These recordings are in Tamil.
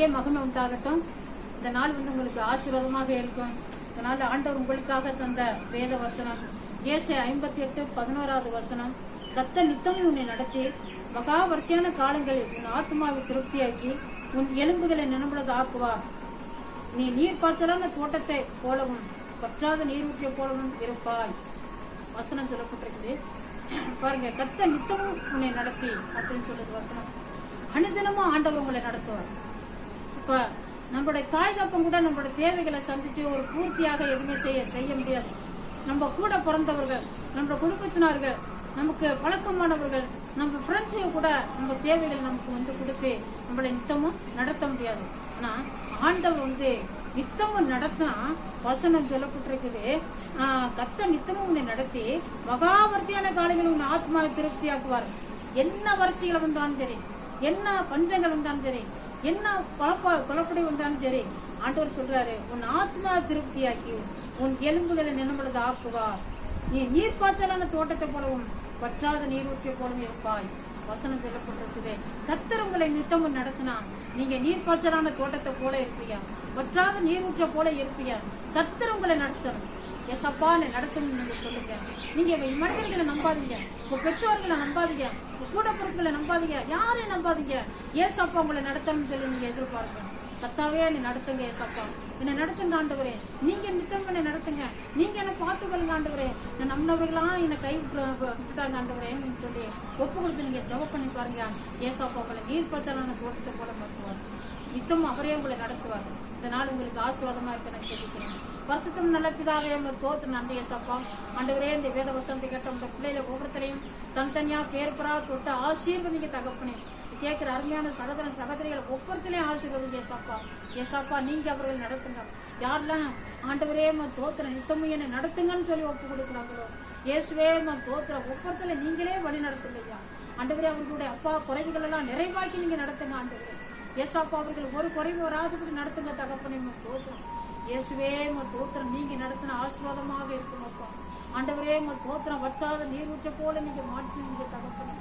உங்களுக்கே மகிமை உண்டாகட்டும். இந்த நாள் வந்து உங்களுக்கு ஆசீர்வாதமாக இருக்கும். இந்த நாள் ஆண்டவர் உங்களுக்காக தந்த வேத வசனம். ஏசை ஐம்பத்தி எட்டு பதினோராவது வசனம். கத்த நித்தமும் உன்னை நடத்தி மகா காலங்களில் உன் ஆத்மாவை திருப்தியாக்கி உன் எலும்புகளை நினைவுள்ளது ஆக்குவார் நீ நீர் பாய்ச்சலான தோட்டத்தை போலவும் பற்றாத நீரூற்றிய போலவும் இருப்பாய். வசனம் சொல்லப்பட்டிருக்குது. பாருங்க கத்த நித்தமும் உன்னை நடத்தி அப்படின்னு சொல்றது வசனம். அனுதினமும் ஆண்டவர் உங்களை நடத்துவார். இப்ப நம்மளுடைய தாய் தப்பம் கூட நம்மளுடைய தேவைகளை சந்திச்சு ஒரு பூர்த்தியாக எதுவுமே செய்ய செய்ய முடியாது. நம்ம கூட பிறந்தவர்கள் நம்ம குடும்பத்தினார்கள் நமக்கு பழக்கமானவர்கள் நம்ம ஃப்ரெண்ட்ஸையும் கூட நம்ம தேவைகள் நமக்கு வந்து கொடுத்து நம்மளை நித்தமும் நடத்த முடியாது. ஆனா ஆண்டவர் வந்து நித்தமும் நடத்தினா வசனம் சொல்லப்பட்டிருக்குது. ஆஹ் கத்த நித்தமும் உன்னை நடத்தி வறட்சியான காலங்கள் உன் ஆத்மாவை திருப்தியாக்குவார். என்ன வறட்சிகள் வந்தாலும் சரி என்ன பஞ்சங்கள் வந்தாலும் சரி என்ன குழப்ப குழப்படி வந்தாலும் சரி ஆண்டவர் சொல்றாரு உன் ஆத்மா திருப்தியாக்கி உன் எலும்புகளை நினைவுள்ளது ஆக்குவார் நீ நீர் பாய்ச்சலான தோட்டத்தை போலவும் பற்றாத நீரூற்றிய போலவும் இருப்பாய். வசனம் சொல்லப்பட்டிருக்குது. கத்தர் உங்களை நித்தமும் நடத்தினா நீங்க நீர் பாய்ச்சலான தோட்டத்தை போல இருப்பீங்க வற்றாத நீரூற்ற போல இருப்பீங்க கத்தர் உங்களை நடத்தணும். எசப்பான்னு என்னை நடத்தணும்னு நீங்க சொல்லுங்க நீங்க உங்க மனிதர்களை நம்பாதீங்க. உங்க பெற்றோர்களை நம்பாதீங்க. உங்க கூட பொருட்களை நம்பாதீங்க. யாரையும் நம்பாதீங்க? ஏசப்பா உங்களை நடத்தணும்னு சொல்லி நீங்க எதிர்பார்க்கணும். கத்தாவே என்னை நடத்துங்க ஏசப்பா. என்னை நடத்துங்க ஆண்டவரே. நீங்க நித்தம் என்னை நடத்துங்க. நீங்க என்னை பார்த்துக்கொள்ளுங்க ஆண்டவரே. நான் நம்மளவர்களாம் என்னை கை விட்டு- ஆண்டவரேன்னு சொல்லி ஒப்பு கொடுத்து நீங்க ஜெப பண்ணி பாருங்க. ஏசப்பா உங்களை நீர் பிரச்சாரம் தோட்டத்தை போல நடத்துவார் யுத்தம் அவரே உங்களை நடத்துவார். இந்த நாள் உங்களுக்கு ஆசீர்வாதமா இருக்க நான் கேட்டுக்கிறேன். பரிசுத்தம் நல்ல பிதாவே உங்கள் தோத்து நன்றி ஏசப்பா ஆண்டவரே இந்த வேத வசந்தி கேட்ட உங்கள் பிள்ளையில ஒவ்வொருத்தரையும் தனித்தனியா பேர்பரா தொட்டு ஆசீர்வதிங்க தகப்பனே. கேட்கிற அருமையான சகோதரன் சகோதரிகளை ஒவ்வொருத்தரையும் ஆசீர்வதிங்க ஏசப்பா ஏசப்பா நீங்க அவர்கள் நடத்துங்க. யாரெல்லாம் ஆண்டவரே உன் தோத்திர நித்தமும் என்னை நடத்துங்கன்னு சொல்லி ஒப்பு கொடுக்குறாங்களோ இயேசுவே உன் தோத்துற ஒவ்வொருத்தரையும் நீங்களே வழி நடத்துங்க ஐயா. ஆண்டவரே அவர்களுடைய அப்பா குறைவுகள் எல்லாம் நிறைவாக்கி நீங்க நடத்துங்க ஆண்டவரே. ஏசாப்பா அவர்கள் ஒரு குறைவு வராதபடி நடத்துங்க தகப்பனே உன் தோத்திரம் இயேசுவே உன் தோத்திரம் நீங்க நடத்தின ஆசீர்வாதமாக இருக்கும் அப்பா. ஆண்டவரே உன் தோத்திரம் வற்றாத நீர் ஊற்ற போல நீங்க மாற்றி நீங்க தகப்பனே.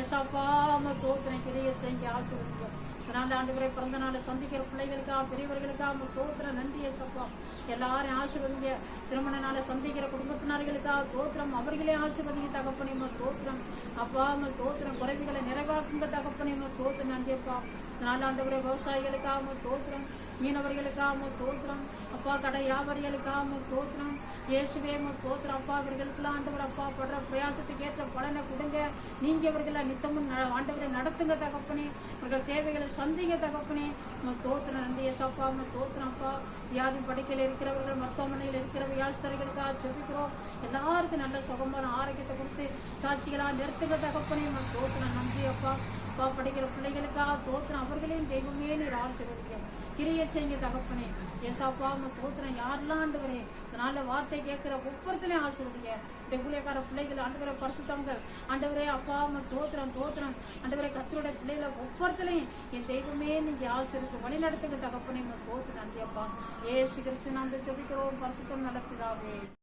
ஏசாப்பா உன் தோத்திரம் கிரிய செஞ்சு ஆசீர்வதிங்க. இதனால ஆண்டவரை பிறந்த நாளை சந்திக்கிற பிள்ளைகளுக்கா பெரியவர்களுக்கா உங்க தோத்திரம் நன்றி ஏசப்பா. எல்லாரையும் ஆசீர்வதிங்க. திருமண நாளை சந்திக்கிற குடும்பத்தினர்களுக்காக தோத்திரம் அவர்களே ஆசீர்வதிங்க தகப்பனே உன் தோத்திரம் அப்பா உன் தோத்திரம் குறைவுகளை நிறைவாக்குங்க தகப்பனே உன் தோத்திரம் நன்றியப்பா. இதனால ஆண்டவரே விவசாயிகளுக்காக தோற்றுறோம். தோத்திரம் மீனவர்களுக்காக அப்பா கடை வியாபாரிகளுக்காக தோற்றுறோம். இயேசுவே உன் அப்பா அவர்களுக்கெல்லாம் ஆண்டவர் அப்பா படுற பிரயாசத்துக்கு ஏற்ற பலனை கொடுங்க. நீங்க இவர்களை நித்தமும் ந- ஆண்டவரை நடத்துங்க தகப்பனே. அவர்கள் தேவைகளை சந்திங்க தகப்பனே. உன் தோத்திரம் நன்றி ஏசப்பா. உன் தோத்திரம் அப்பா. வியாதி படுக்கையில் இருக்கிறவர்கள் மருத்துவமனையில் இருக்கிற வியாசர்களுக்காக செபிக்கிறோம். எல்லாருக்கும் நல்ல சுகமான ஆரோக்கியத்தை கொடுத்து சாட்சிகளாக நிறுத்துங்க தகப்பனே. உன் தோத்திரம் நன்றி அப்பா. படிக்கிற பிள்ளைகளுக்காக தோத்திரம் அவர்களையும் தெய்வமே நீர் ஆசீர்வதிக்க கிரிய செய்ய தகப்பனே. ஏசாப்பா உங்க தோத்திரம் யாரெல்லாம் ஆண்டுவரே? இதனால வார்த்தை கேட்கிற ஒவ்வொருத்தரையும் ஆசீர்வதிங்க. இந்த ஊழியக்கார பிள்ளைகள் ஆண்டுகிற பரிசுத்தவங்கள் ஆண்டவரே அப்பா உங்க தோத்திரம் தோத்திரம் ஆண்டவரே கத்தோட பிள்ளைகளை ஒவ்வொருத்தரையும் என் தெய்வமே நீங்க ஆசிரித்து வழி நடத்துங்க தகப்பனே உங்க தோத்திரம் நன்றியப்பா ஏசு கிறிஸ்து நாங்கள் ஜெபிக்கிறோம். பரிசுத்தம் நடத்துதாவே